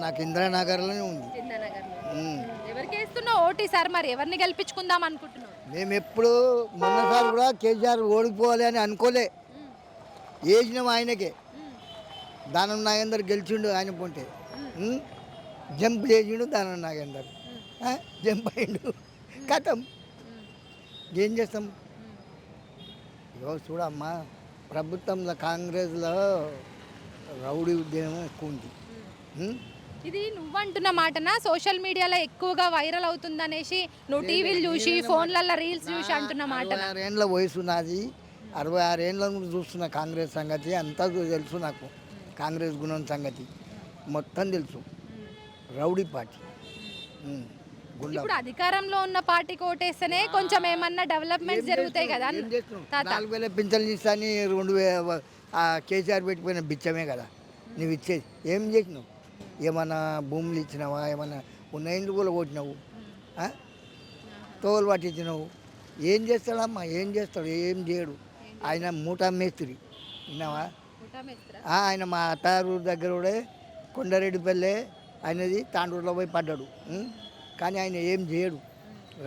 నాకు ఇందిరానగర్లోనే ఉంది. ఎవరికి వేస్తున్నావు ఓటు సార్ మరి? ఎవరిని గెలిపించుకుందాం అనుకుంటున్నావు? మేము ఎప్పుడు మొన్నసారి కూడా కేసీఆర్ ఓడిపోవాలి అని అనుకోలే. వేసినాం ఆయనకే. దానం నాగేందర్ గెలిచిండు ఆయన పొంటే. జంప్ చేసిండు దానం నాగేందర్? జంప్ అయిండు. కథం ఏం చేస్తాం? ఇగో చూడమ్మా ప్రభుత్వంలో కాంగ్రెస్లో రౌడీ ఉద్యమం ఎక్కువ ఉంది? ఇది నువ్వు అంటున్న మాటనా? సోషల్ మీడియాలో ఎక్కువగా వైరల్ అవుతుంది అనేసి నువ్వు టీవీలు చూసి ఫోన్లలో రీల్స్ చూసి అంటున్న మాట ఆరేళ్ళ వయసు నాది. అరవై ఆరేళ్ళ నుంచి చూస్తున్న కాంగ్రెస్ సంగతి అంతా తెలుసు నాకు. కాంగ్రెస్ గుణం సంగతి. మొత్తం తెలుసు. Rowdy party. ఇప్పుడు అధికారంలో ఉన్న పార్టీకి ఓటేస్తేనే కొంచెం ఏమన్నా డెవలప్మెంట్ జరుగుతాయి కదా నాలుగు వేల పింఛన్లు ఇస్తాని రెండు వే ఆ కేసీఆర్ పెట్టిపోయిన బిచ్చమే కదా. నువ్వు ఇచ్చేది. ఏం చేసినావు? ఏమన్నా భూములు ఇచ్చినావా? ఏమన్నా ఉన్న ఇండ్లు కూడా కొట్టినావు? తోలు పట్టించినావు? ఏం చేస్తాడమ్మా? ఏం చేస్తాడు? ఏం చేయడు? ఆయన మూటా మేస్త్రి. విన్నావా? ఆయన మా అత్తారు దగ్గర కూడా కొండారెడ్డిపల్లె ఆయనది తాండూరులో పోయి పడ్డాడు? కానీ ఆయన ఏం చేయడు.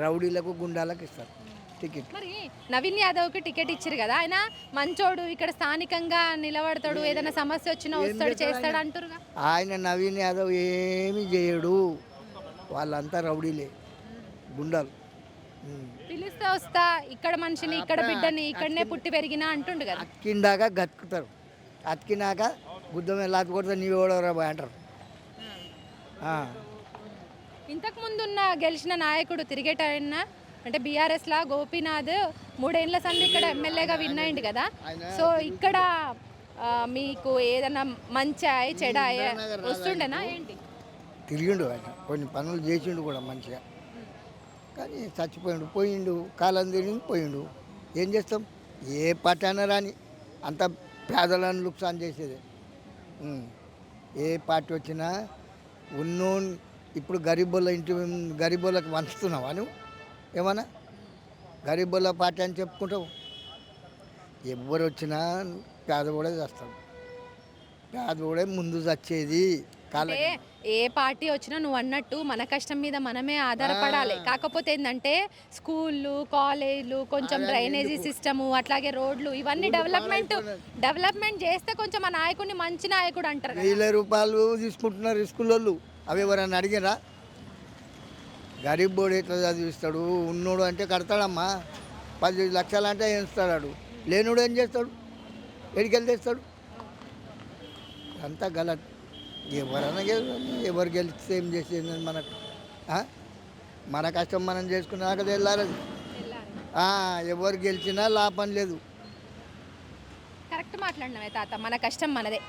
రౌడీలకు గుండాలకు ఇస్తారు. టికెట్ మరి నవీన్ యాదవ్కి టికెట్ ఇచ్చారు కదా ఆయన మంచోడు ఇక్కడ స్థానికంగా నిలబడతాడు ఏదైనా సమస్య వచ్చినా వస్తాడు చేస్తాడు అంటారుగా ఆయన నవీన్ యాదవ్ ఏమీ చేయడు. వాళ్ళంతా రౌడీలే. గుండాలు. పిలిస్తే వస్తా ఇక్కడ మనిషిని ఇక్కడ బిడ్డని ఇక్కడనే పుట్టి పెరిగినా అంటుండు కదా. అతికిందాక గతుకుతారు. అతికినాక గుద్దం లాతి కొడితే ఎవడెవరా బాయ్ అంటారు. ఆ. ఇంతకు ముందున్న గెలిచిన నాయకుడు తిరిగేటైనా అంటే బీఆర్ఎస్ లా గోపీనాథ్ మూడేళ్ళ సంది ఇక్కడ ఎమ్మెల్యేగా విన్ అయింది కదా. సో ఇక్కడ మీకు ఏదైనా మంచి చెడ వస్తుండేనా? ఏంటి? తిరిగిండు ఆయన. కొన్ని పనులు చేసిండు కూడా మంచిగా. కానీ చచ్చిపోయిండు పోయిండు కాలం తిరిగి పోయిండు. ఏం చేస్తాం? ఏ పార్టీ అయినా రాని అంత పేదలను లుక్సాన్ చేసేది. ఏ పార్టీ వచ్చినా ఉన్నో ఇప్పుడు గరీబుల ఇంటి గరీబులకు వంచుతున్నావా నువ్వు? ఏమన్నా? గరీబుల పార్టీ అని చెప్పుకుంటావు. ఎవరు వచ్చినా పేదవాడే చేస్తాడు. పేదవాడే ముందు చచ్చేది కాల అంటే ఏ పార్టీ వచ్చినా నువ్వు అన్నట్టు మన కష్టం మీద మనమే ఆధారపడాలి. కాకపోతే ఏంటంటే స్కూళ్ళు కాలేజీలు కొంచెం డ్రైనేజీ సిస్టము అట్లాగే రోడ్లు ఇవన్నీ డెవలప్మెంట్ డెవలప్మెంట్ చేస్తే కొంచెం ఆ నాయకుడిని మంచి నాయకుడు అంటారు. వేల రూపాయలు తీసుకుంటున్నారు స్కూల్లో అవి ఎవరైనా అడిగిరా గరీబ్ బోర్డు ఎట్లా చదివిస్తాడు? ఉన్నోడు అంటే కడతాడమ్మా. పది లక్షలు అంటే ఏం ఇస్తాడు? లేనుడు ఏం చేస్తాడు? ఎడికెళ్ళి తెస్తాడు? అంతా గలత్ ఎవరైనా ఎవరు గెలిస్తే ఏం చేసేది మనకు? మన కష్టం మనం చేసుకున్నాక తెల్లారది. ఎవరు గెలిచినా లాభం లేదు. కరెక్ట్ మాట్లాడినవే తాత. మన కష్టం మనదే.